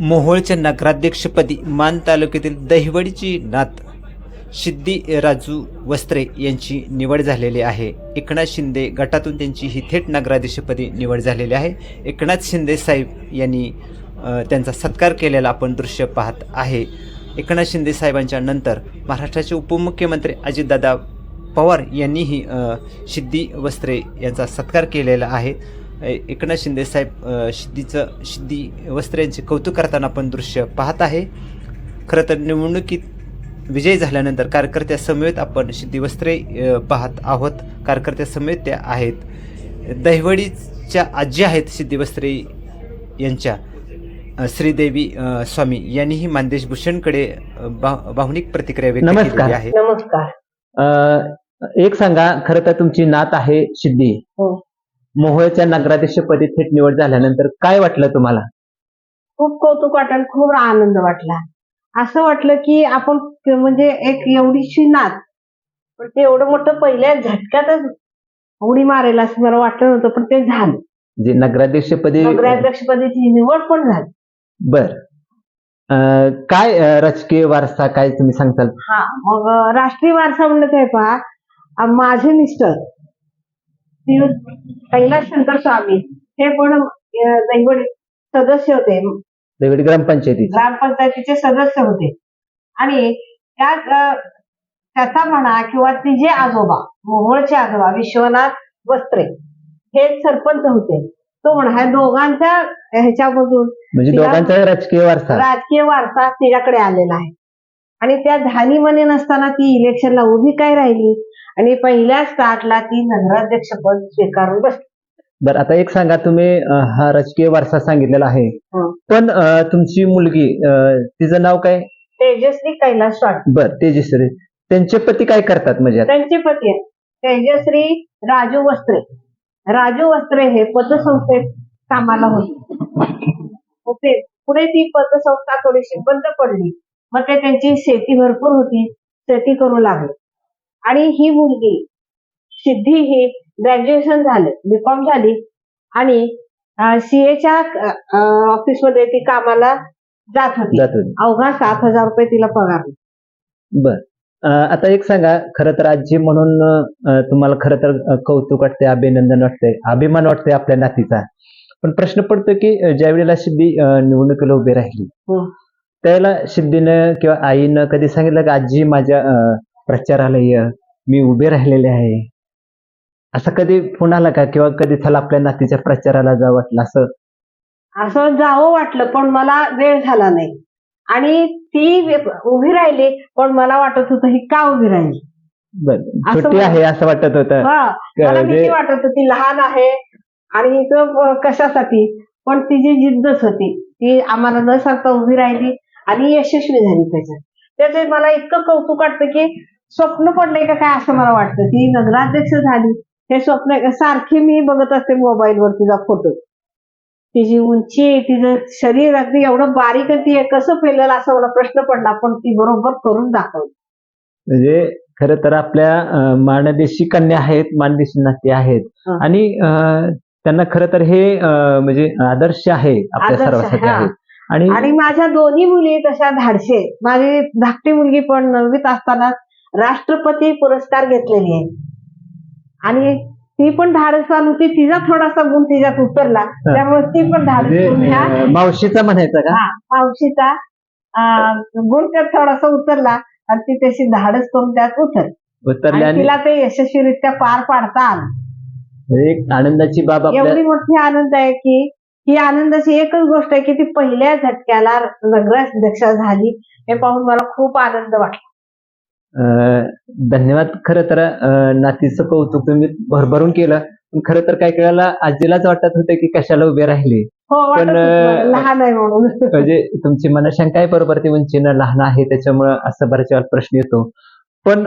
मोहोळच्या नगराध्यक्षपदी मान तालुक्यातील दहिवडीची नात सिद्धी राजू वस्त्रे यांची निवड झालेली आहे. एकनाथ शिंदे गटातून त्यांची ही थेट नगराध्यक्षपदी निवड झालेली आहे. एकनाथ शिंदे साहेब यांनी त्यांचा सत्कार केलेला आपण दृश्य पाहत आहे. एकनाथ शिंदे साहेबांच्या नंतर महाराष्ट्राचे उपमुख्यमंत्री अजितदादा पवार यांनीही सिद्धी वस्त्रे यांचा सत्कार केलेला आहे. एकनाथ शिंदे साहेब अ, सिद्धीचं सिद्धी वस्त्रे यांचे कौतुक करताना आपण दृश्य पाहत आहे. खरं तर निवडणुकीत विजयी झाल्यानंतर कार्यकर्त्या समेत आपण सिद्धी वस्त्रे पाहत आहोत. कार्यकर्त्या समेत त्या आहेत. दहिवडीच्या आजी आहेत सिद्धी वस्त्रे यांच्या श्रीदेवी स्वामी. यांनीही मानदेश भूषणकडे भावनिक प्रतिक्रिया व्यक्त नमस्कार. केलेली आहे. नमस्कार. अ, एक सांगा खरं तर तुमची नात आहे सिद्धी हो. मोहोळच्या नगराध्यक्षपदी थेट निवड झाल्यानंतर काय वाटलं तुम्हाला? खूप कौतुक वाटलं खूप आनंद वाटला. असं वाटलं की आपण म्हणजे एक एवढीशी नात पण ते एवढं मोठं पहिल्या झटक्यातच उडी मारेल असं मला वाटलं नव्हतं पण ते झालं. जे नगराध्यक्षपदी नगराध्यक्षपदीची निवड पण झाली. बर. अ, काय अ, राजकीय वारसा काय तुम्ही सांगताल? हा मग राष्ट्रीय वारसा म्हणलं काय पहा माझे मिस्टर कैलास शंकर स्वामी. हे पण दैवडी सदस्य होते. देवडी ग्रामपंचायती ग्रामपंचायतीचे सदस्य होते. आणि त्या त्याचा म्हणा किंवा तिचे आजोबा मोहोळचे आजोबा विश्वनाथ वस्त्रे हे सरपंच होते. तो म्हणा ह्या दोघांच्या ह्याच्यामधून म्हणजे दोघांचा राजकीय वारसा. राजकीय वारसा तिच्याकडे आलेला आहे. आणि त्या धानीमनी नसताना ती इलेक्शनला उभी काय राहिली? आणि पहिल्या स्टार्टला ती नगराध्यक्ष पद स्वीकारून बसली. बर आता एक सांगा तुम्ही अ, हा राजकीय वारसा सांगितलेला आहे. हं. पण अ, तुमची मुलगी अ, तिचं नाव काय? तेजश्री कैलास स्वामी. बर तेजश्री. त्यांचे पती काय करतात म्हणजे? आता? त्यांचे पती आहेत. तेजश्री राजू वस्त्रे. राजू वस्त्रे हे पतसंस्थेत कामाला होते. होते पुढे ती पतसंस्था थोडीशी बंद पडली. मग ते त्यांची शेती भरपूर होती शेती करू लागले. आणि ही मुलगी सिद्धी ही ग्रॅज्युएशन झाले बीकॉम झाली आणि सीएच्या ऑफिसमध्ये ती कामाला जात होती. जात होती. अवघा सात हजार रुपये तिला पगार. बर. अं, आता एक सांगा खरं तर आजी म्हणून अं, तुम्हाला खरं तर कौतुक वाटते अभिनंदन वाटते अभिमान वाटते आपल्या नातीचा. पण प्रश्न पडतो की अं, ज्या वेळेला सिद्धी अं, निवडणुकीला उभी राहिली हं. त्यावेळेला सिद्धीनं किंवा आईनं कधी सांगितलं की आजी माझ्या प्रचाराला ये मी उभे राहिलेले आहे. असं कधी फोन आला का? किंवा कधी चला आपल्या नातीच्या प्रचाराला जा वाटलं? असं? असं जावं वाटलं पण मला वेळ झाला नाही. आणि ती उभी राहिली पण मला वाटत होतं ही का उभी राहिली? बर असं छोटी मला- आहे असं वाटत होतं. हा मला म्हणजे- भीती वाटत होती लहान आहे आणि इथं कशासाठी? पण तिची जिद्दच होती. ती आम्हाला न सांगता उभी राहिली. आणि यशस्वी झाली त्याच्यात. त्याचे मला इतकं कौतुक वाटतं की स्वप्न पडलंय का काय असं मला वाटतं. ती नगराध्यक्ष झाली. हे स्वप्न सारखी मी बघत असते मोबाईलवर तिचा फोटो. तिची उंची तिचं शरीर अगदी एवढं बारीक आहे, ती कसं पेलेलं असं मला प्रश्न पडला पण ती बरोबर करून दाखवली. म्हणजे खर तर आपल्या अं, माणदेशी कन्या आहेत माणदेशी नाते आहेत. आणि त्यांना खरं तर हे म्हणजे आदर्श आहे आपल्या सर्वांसाठी आणि माझ्या दोन्ही मुली तशा धाडशे. माझी धाकटी मुलगी पण नववीत असताना राष्ट्रपती पुरस्कार घेतलेली आहे. आणि ती पण धाडसवान होती तिचा थोडासा गुण तिच्यात उतरला. त्यामुळे ती पण धाडस म्हणजे मावशीचा म्हणायचं का? हा, मावशीचा गुण त्यात थोडासा उतरला आणि ती तशी धाडस करून त्यात उतरली. तिला ते यशस्वीरित्या पार पाडता आलं. एक आनंदाची बाब एवढी मोठी आनंद आहे की ही आनंदाची एकच गोष्ट आहे की ती पहिल्या झटक्याला नगराध्यक्ष झाली. हे पाहून मला खूप आनंद वाटला. अं, धन्यवाद. खरं तर नातीचं कौतुक तुम्ही भरभरून केलं. पण खरं तर काही वेळेला आजीलाच वाटत होतं की कशाला उभे राहिले. हो पण, लहान आहे म्हणून. म्हणजे तुमची मनशंका आहे बरोबर ती उंचीनं लहान आहे त्याच्यामुळं असं बऱ्याच वेळा प्रश्न येतो. पण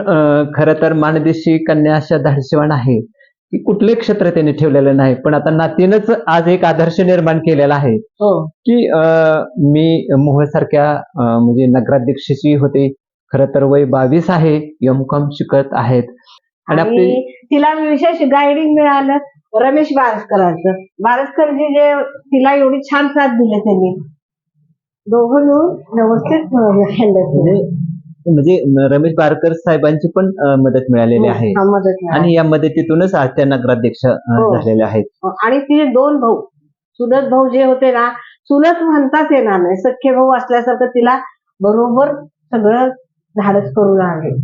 खरं तर माणदेशी कन्या अशा धाडशिवाण आहे. की कुठले क्षेत्र त्यांनी ठेवलेलं नाही. पण आता नातीनंच आज एक आदर्श निर्माण केलेला आहे. हो. की मी मोहोळ सारख्या म्हणजे नगराध्यक्षाची होते. खरं तर वय बावीस आहे. एम कॉम शिकत आहेत. आणि आपली तिला विशेष गायडिंग मिळालं रमेश बारसकरांचं. बारसकरजी जे तिला एवढी छान साथ दिली त्यांनी. दोघं मिळून व्यवस्थित हँडल म्हणजे रमेश बारकर साहेबांची पण मदत मिळालेली आहे. मदत मिळाली. आणि या मदतीतूनच आज त्या नगराध्यक्ष हो. झालेले आहेत. आणि तिचे दोन भाऊ चुलत भाऊ जे होते ना चुलत म्हणताच येणार नाही. सख्खे भाऊ असल्यासारखं तिला बरोबर सगळं धाडस करून आले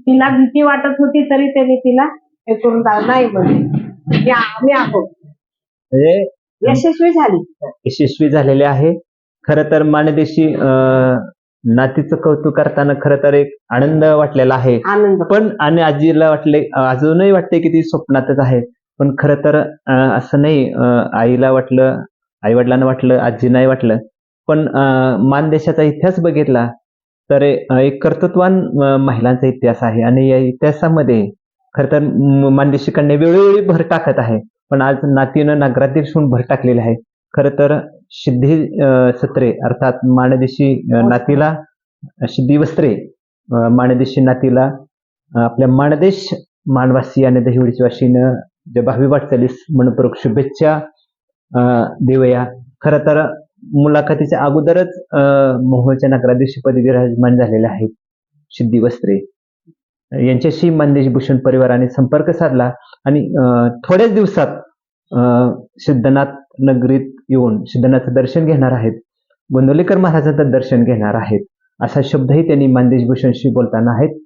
तिला भीती वाटत होती तरी त्यांनी तिला हे करून. नाही म्हणजे आम्ही आहोत. म्हणजे यशस्वी झाली. यशस्वी झालेले आहे. खर तर माणदेशी अं, नातीचं कौतुक करताना खर तर एक आनंद वाटलेला आहे. आनंद. पण आणि आजीला वाटले अजूनही वाटते की ती स्वप्नातच आहे. पण खरं तर असं नाही आईला वाटलं आई वडिलांना वाटलं आजी नाही वाटलं. पण मानदेशाचा इतिहास बघितला तर एक कर्तृत्वान महिलांचा इतिहास आहे. आणि या इतिहासामध्ये खरं तर मानदेशी कन्या वेळोवेळी भर टाकत आहे. पण आज नातीनं नगराध्यक्ष म्हणून भर टाकलेलं आहे. खरं तर सिद्धी सत्रे अर्थात माणदेशी अं, नातीला सिद्धी वस्त्रे माणदेशी नातीला आपल्या माणदेश मानवासी आणि दहिवडीच्या वाशीनं जे भावी वाटचालीस मनपूर्वक शुभेच्छा अं, देऊया खरं तर मुलाखतीच्या अगोदरच मोहोळच्या नगराध्यक्षपदी विराजमान झालेले आहेत सिद्धी वस्त्रे. यांच्याशी मानदेश भूषण परिवाराने संपर्क साधला आणि थोड्याच दिवसात सिद्धनाथ नगरीत येऊन सिद्धनाथचं दर्शन घेणार आहेत गोंदवलेकर महाराजांचं दर्शन घेणार आहेत असा शब्दही त्यांनी मानदेश भूषणशी बोलताना आहेत.